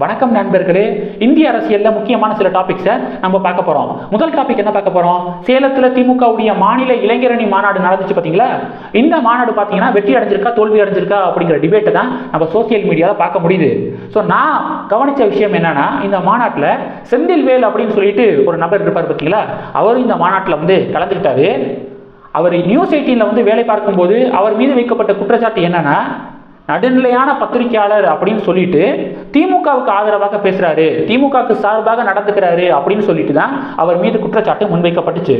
வணக்கம் நண்பர்களே இந்திய அரசியல்ல முக்கியமான சில டாபிக்ஸை நம்ம பார்க்க போறோம். முதல் டாபிக் என்ன பார்க்க போறோம்? சேலத்துல திமுகவுடைய மாநில இளைஞரணி மாநாடு நடந்துச்சு பாத்தீங்களா இந்த மாநாடு பாத்தீங்கன்னா வெற்றி அடைஞ்சிருக்கா தோல்வி அடைஞ்சிருக்கா அப்படிங்கிற டிபேட்டை தான் நம்ம சோசியல் மீடியால பார்க்க முடியுது. ஸோ நான் கவனிச்ச விஷயம் என்னன்னா இந்த மாநாட்டில் செந்தில்வேல் அப்படின்னு சொல்லிட்டு ஒரு நபர் இருப்பார் பார்த்தீங்களா? அவரும் இந்த மாநாட்டில் வந்து கலந்துக்கிட்டாரு. அவர் நியூஸ் எயிட்டீனில் வந்து வேலை பார்க்கும்போது அவர் மீது வைக்கப்பட்ட குற்றச்சாட்டு என்னன்னா நடுநிலையான பத்திரிகையாளர் அப்படின்னு சொல்லிட்டு திமுகவுக்கு ஆதரவாக பேசுறாரு. திமுகவுக்கு சார்பாக நடந்துக்கிறாரு அப்படின்னு சொல்லிட்டு தான் அவர் மீது குற்றச்சாட்டு முன்வைக்கப்பட்டுச்சு.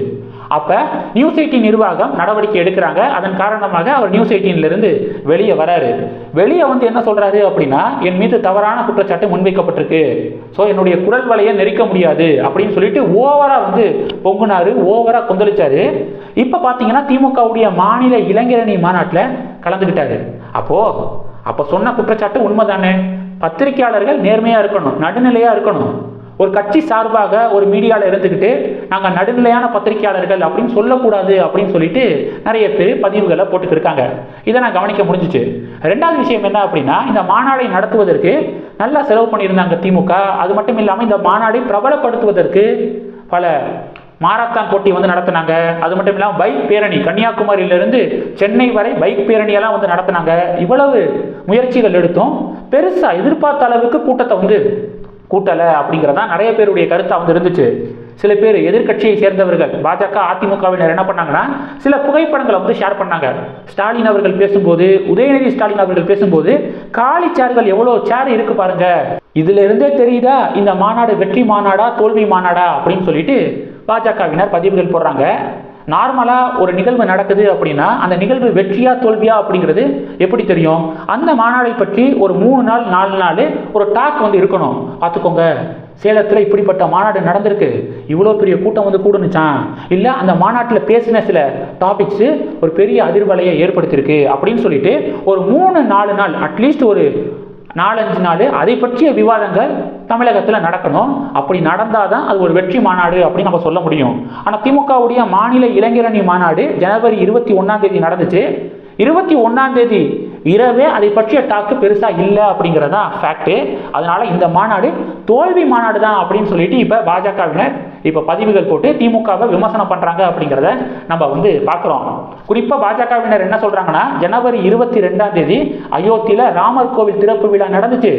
அப்ப நியூஸ் எயிட்டின் நிர்வாகம் நடவடிக்கை எடுக்கிறாங்க. அதன் காரணமாக அவர் நியூஸ் எயிட்டீன்ல இருந்து வெளியே வராரு. வெளியே வந்து என்ன சொல்றாரு அப்படின்னா என் மீது தவறான குற்றச்சாட்டு முன்வைக்கப்பட்டிருக்கு. ஸோ என்னுடைய குரல் வலையை நெரிக்க முடியாது. அப்படின்னு சொல்லிட்டு ஓவரா வந்து பொங்குனாரு ஓவரா கொந்தளிச்சாரு. இப்ப பாத்தீங்கன்னா திமுகவுடைய மாநில இளைஞரணி மாநாட்டில் கலந்துக்கிட்டாரு அப்போ அப்ப சொன்ன குற்றச்சாட்டு உண்மைதானே? பத்திரிகையாளர்கள் நேர்மையா இருக்கணும் நடுநிலையா இருக்கணும். ஒரு கட்சி சார்பாக ஒரு மீடியாவில் இருந்துக்கிட்டு நாங்கள் நடுநிலையான பத்திரிகையாளர்கள் அப்படின்னு சொல்லக்கூடாது அப்படின்னு சொல்லிட்டு நிறைய பேர் பதிவுகளை போட்டுக்கிருக்காங்க இதை நான் கவனிக்க முடிஞ்சிச்சு. ரெண்டாவது விஷயம் என்ன அப்படின்னா இந்த மாநாடை நடத்துவதற்கு நல்லா செலவு பண்ணியிருந்தாங்க திமுக. அது மட்டும் இல்லாமல் இந்த மாநாடை பிரபலப்படுத்துவதற்கு பல மாரத்தான் போட்டி வந்து நடத்தினாங்க. அது மட்டும் இல்லாமல் பைக் பேரணி கன்னியாகுமரியிலிருந்து சென்னை வரை பைக் பேரணியெல்லாம் வந்து நடத்தினாங்க. இவ்வளவு முயற்சிகள் எடுத்தும். பெருசாக எதிர்பார்த்த அளவுக்கு கூட்டத்தை வந்து கூட்டலை அப்படிங்கிறதா நிறைய பேருடைய கருத்தாக வந்து இருந்துச்சு. சில பேர் எதிர்க்கட்சியை சேர்ந்தவர்கள் பாஜக அதிமுகவினர் என்ன பண்ணாங்கன்னா சில புகைப்படங்களை வந்து ஷேர் பண்ணாங்க. ஸ்டாலின் அவர்கள் பேசும்போது உதயநிதி ஸ்டாலின் அவர்கள் பேசும்போது காலி சேர்கள் எவ்வளோ சேர் இருக்கு பாருங்க. இதுல இருந்தே தெரியுதா? இந்த மாநாடு வெற்றி மாநாடா தோல்வி மாநாடா? அப்படின்னு சொல்லிட்டு பாஜகவினர் பதிவுகள் போடுறாங்க. நார்மலாக ஒரு நிகழ்வு நடக்குது அப்படின்னா அந்த நிகழ்வு வெற்றியா தோல்வியா அப்படிங்கிறது எப்படி தெரியும்? அந்த மாநாடை பற்றி ஒரு மூணு நாள் நாலு நாள் ஒரு டாக் வந்து இருக்கணும். பார்த்துக்கோங்க. சேலத்தில் இப்படிப்பட்ட மாநாடு நடந்திருக்கு. இவ்வளோ பெரிய கூட்டம் வந்து கூடுனுச்சான் இல்லை அந்த மாநாட்டில் பேசின சில டாபிக்ஸு ஒரு பெரிய அதிர்வலையை ஏற்படுத்தியிருக்கு அப்படின்னு சொல்லிட்டு ஒரு மூணு நாலு நாள் அட்லீஸ்ட் ஒரு நாலஞ்சு நாள் அதை பற்றிய விவாதங்கள் தமிழகத்தில் நடக்கணும். அப்படி நடந்தால் தான் அது ஒரு வெற்றி மாநாடு அப்படின்னு நம்ம சொல்ல முடியும். ஆனால் திமுகவுடைய மாநில இளைஞரணி மாநாடு ஜனவரி இருபத்தி ஒன்றாம் தேதி நடந்துச்சு. இருபத்தி ஒன்றாம் தேதி இரவே அதை பற்றிய டாக்கு பெருசாக இல்லை அப்படிங்கிறது தான் ஃபேக்ட்டு அதனால் இந்த மாநாடு தோல்வி மாநாடு தான் அப்படின்னு சொல்லிட்டு இப்போ பாஜகவினர் இப்போ பதிவுகள் போட்டு திமுகவை விமர்சனம் பண்ணுறாங்க அப்படிங்கிறத நம்ம வந்து பார்க்குறோம். குறிப்பாக பாஜகவினர் என்ன சொல்கிறாங்கன்னா ஜனவரி இருபத்தி ரெண்டாம் தேதி அயோத்தியில் ராமர் கோவில் திறப்பு விழா நடந்துச்சு.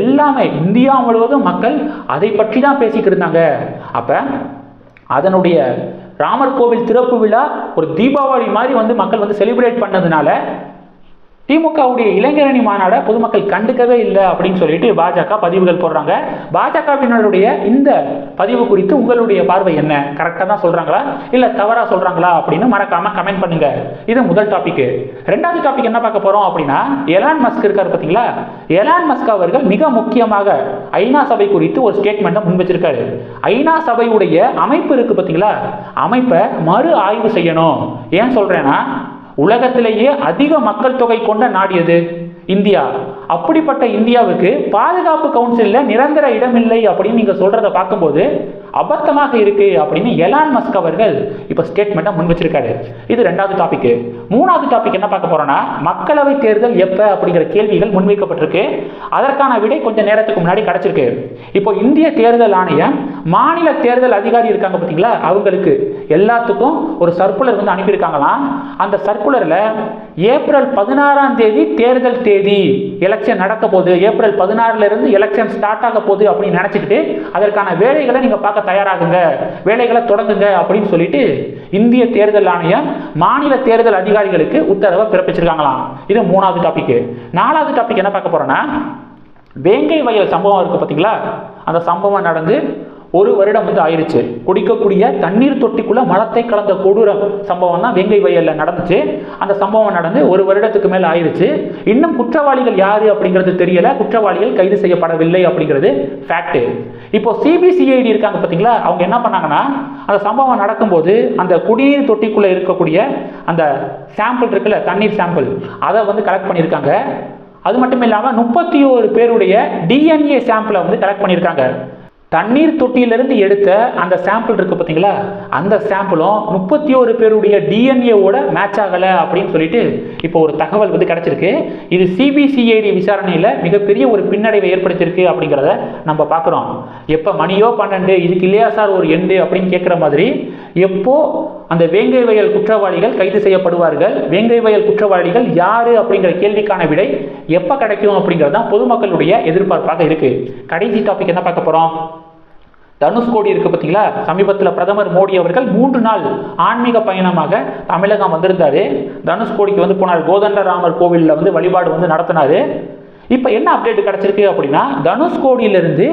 எல்லாமே இந்தியா முழுவதும் மக்கள் அதை பற்றி தான் பேசிக்கிட்டு இருந்தாங்க. அப்போ அதனுடைய ராமர் கோவில் திறப்பு விழா ஒரு தீபாவளி மாதிரி வந்து மக்கள் வந்து செலிப்ரேட் பண்ணதுனால திமுகவுடைய இளைஞரணி மாநாடை பொதுமக்கள் கண்டுக்கவே இல்லை அப்படின்னு சொல்லிட்டு பாஜக பதிவுகள் போடுறாங்க. பாஜகவினருடைய இந்த பதிவு குறித்து உங்களுடைய பார்வை என்ன? கரெக்டாக தான் சொல்றாங்களா? இல்லை தவறா சொல்றாங்களா அப்படின்னு மறக்காம கமெண்ட் பண்ணுங்க. இது முதல் டாபிக் ரெண்டாவது டாபிக் என்ன பார்க்க போறோம் அப்படின்னா எலான் மஸ்க் இருக்காரு பார்த்தீங்களா? எலான் மஸ்க் அவர்கள் மிக முக்கியமாக ஐநா சபை குறித்து ஒரு ஸ்டேட்மெண்ட்டை முன் வச்சிருக்காரு. ஐநா சபையுடைய அமைப்பு இருக்கு பார்த்தீங்களா? அமைப்பை மறு ஆய்வு செய்யணும். ஏன் சொல்றேன்னா உலகத்திலேயே அதிக மக்கள் தொகை கொண்ட நாடு எது? இந்தியா. அப்படிப்பட்ட இந்தியாவுக்கு பாதுகாப்பு கவுன்சிலில் நிரந்தர இடமில்லை அப்படின்னு நீங்கள் சொல்கிறத பார்க்கும்போது அபத்தமாக இருக்கு அப்படின்னு எலான் மஸ்க் அவர்கள் இப்போ ஸ்டேட்மெண்ட்டை முன் வச்சிருக்காரு. இது ரெண்டாவது டாபிக் மூணாவது டாபிக் என்ன பார்க்க போகிறோன்னா மக்களவை தேர்தல் எப்போ அப்படிங்கிற கேள்விகள் முன்வைக்கப்பட்டிருக்கு. அதற்கான விடை கொஞ்சம் நேரத்துக்கு முன்னாடி கிடச்சிருக்கு. இப்போ இந்திய தேர்தல் ஆணையம் மாநில தேர்தல் அதிகாரி இருக்காங்க பார்த்தீங்களா அவங்களுக்கு எல்லாத்துக்கும் ஒரு சர்க்குலர் வந்து அனுப்பியிருக்காங்களாம். அந்த சர்க்குலரில் ஏப்ரல் பதினாறாம் தேதி தேர்தல் தேதி எலெக்ஷன் நடக்க போகுது ஏப்ரல் பதினாறுல இருந்து எலெக்ஷன் ஸ்டார்ட் ஆக போகுது அப்படின்னு நினைச்சுக்கிட்டு அதற்கான வேலைகளை நீங்க பார்க்க தயாராகுங்க. வேலைகளை தொடங்குங்க அப்படின்னு சொல்லிட்டு இந்திய தேர்தல் ஆணையம் மாநில தேர்தல் அதிகாரிகளுக்கு உத்தரவை பிறப்பிச்சிருக்காங்களாம். இது மூணாவது டாபிக் நாலாவது டாபிக் என்ன பார்க்க போறோம்னா வேங்கை வயல் சம்பவம் இருக்கு பார்த்தீங்களா அந்த சம்பவம் நடந்து ஒரு வருடம் வந்து ஆயிடுச்சு குடிக்கக்கூடிய தண்ணீர் தொட்டிக்குள்ளே மலத்தை கலந்த கொடூர சம்பவம் தான் வெங்கை வயலில் நடந்துச்சு. அந்த சம்பவம் நடந்து ஒரு வருடத்துக்கு மேலே ஆயிடுச்சு இன்னும் குற்றவாளிகள் யார் அப்படிங்கிறது தெரியல. குற்றவாளிகள் கைது செய்யப்படவில்லை அப்படிங்கிறது ஃபேக்ட்டு இப்போ சிபிசிஐடி இருக்காங்க பார்த்தீங்களா அவங்க என்ன பண்ணாங்கன்னா அந்த சம்பவம் நடக்கும்போது அந்த குடிநீர் தொட்டிக்குள்ளே இருக்கக்கூடிய அந்த சாம்பிள் இருக்குல்ல தண்ணீர் சாம்பிள் அதை வந்து கலெக்ட் பண்ணியிருக்காங்க. அது மட்டும் இல்லாமல் முப்பத்தி ஒரு பேருடைய டிஎன்ஏ சாம்பிளை வந்து கலெக்ட் பண்ணியிருக்காங்க. தண்ணீர் தொட்டியிலிருந்து எடுத்த அந்த சாம்பிள் இருக்கு பார்த்தீங்களா? அந்த சாம்பிளும் முப்பத்தி ஒரு பேருடைய டிஎன்ஏவோட மேட்ச் ஆகலை அப்படின்னு சொல்லிட்டு இப்போ ஒரு தகவல் வந்து கிடச்சிருக்கு. இது சிபிசிஐடி விசாரணையில் மிகப்பெரிய ஒரு பின்னடைவை ஏற்படுத்தியிருக்கு அப்படிங்கிறத நம்ம பார்க்குறோம். எப்போ மணியோ பன்னெண்டு இதுக்கு இல்லையா சார் ஒரு எண்டு அப்படின்னு கேட்குற மாதிரி எப்போ அந்த வேங்கை வயல் குற்றவாளிகள் கைது செய்யப்படுவார்கள். வேங்கை வயல் குற்றவாளிகள் யாரு அப்படிங்கிற கேள்விக்கான விடை எப்போ கிடைக்கும் அப்படிங்கிறது தான் பொதுமக்களுடைய எதிர்பார்ப்பாக இருக்கு. கடைசி டாபிக் என்ன பார்க்க போறோம்? தனுஷ்கோடி இருக்கு பார்த்தீங்களா? சமீபத்தில் பிரதமர் மோடி அவர்கள் மூன்று நாள் ஆன்மீக பயணமாக தமிழகம் வந்திருந்தாரு. தனுஷ்கோடிக்கு வந்து போனார். கோதண்டராமர் கோவிலில் வந்து வழிபாடு வந்து நடத்தினாரு. இப்போ என்ன அப்டேட் கிடைச்சிருக்கு அப்படின்னா தனுஷ்கோடியிலிருந்து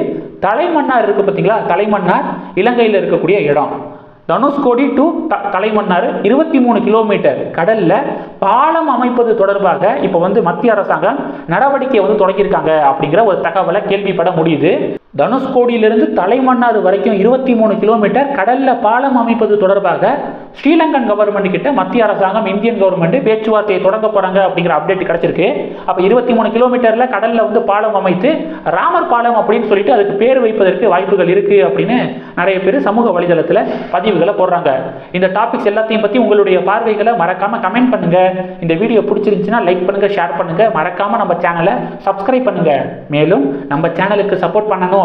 தலைமன்னார் இருக்கு பார்த்தீங்களா? தலைமன்னார் இலங்கையில் இருக்கக்கூடிய இடம். தனுஷ்கோடி டு த தலைமன்னார் இருபத்தி மூணு கிலோமீட்டர் கடலில் பாலம் அமைப்பது தொடர்பாக இப்போ வந்து மத்திய அரசாங்கம் நடவடிக்கை வந்து தொடங்கியிருக்காங்க அப்படிங்கிற ஒரு தகவலை கேள்விப்பட முடியுது. தனுஷ்கோடியிலிருந்து தலைமன்னார் வரைக்கும் இருபத்தி மூணு கிலோமீட்டர் கடலில் பாலம் அமைப்பது தொடர்பாக ஸ்ரீலங்கன் கவர்மெண்ட் கிட்ட மத்திய அரசாங்கம் இந்தியன் கவர்மெண்ட் பேச்சுவார்த்தையை தொடங்க போறாங்க அப்படிங்கிற அப்டேட் கிடைச்சிருக்கு. அப்போ இருபத்தி மூணு கிலோமீட்டர்ல கடலில் வந்து பாலம் அமைத்து ராமர் பாலம் அப்படின்னு சொல்லிட்டு அதுக்கு பேர் வைப்பதற்கு வாய்ப்புகள் இருக்கு அப்படின்னு நிறைய பேர் சமூக வலைதளத்தில் பதிவுகளை போடுறாங்க. இந்த டாபிக்ஸ் எல்லாத்தையும் பத்தி உங்களுடைய பார்வைகளை மறக்காம கமெண்ட் பண்ணுங்க. இந்த வீடியோ பிடிச்சிருந்துச்சுன்னா லைக் பண்ணுங்க ஷேர் பண்ணுங்க. மறக்காம நம்ம சேனலை சப்ஸ்கிரைப் பண்ணுங்க. மேலும் நம்ம சேனலுக்கு சப்போர்ட் பண்ணணும்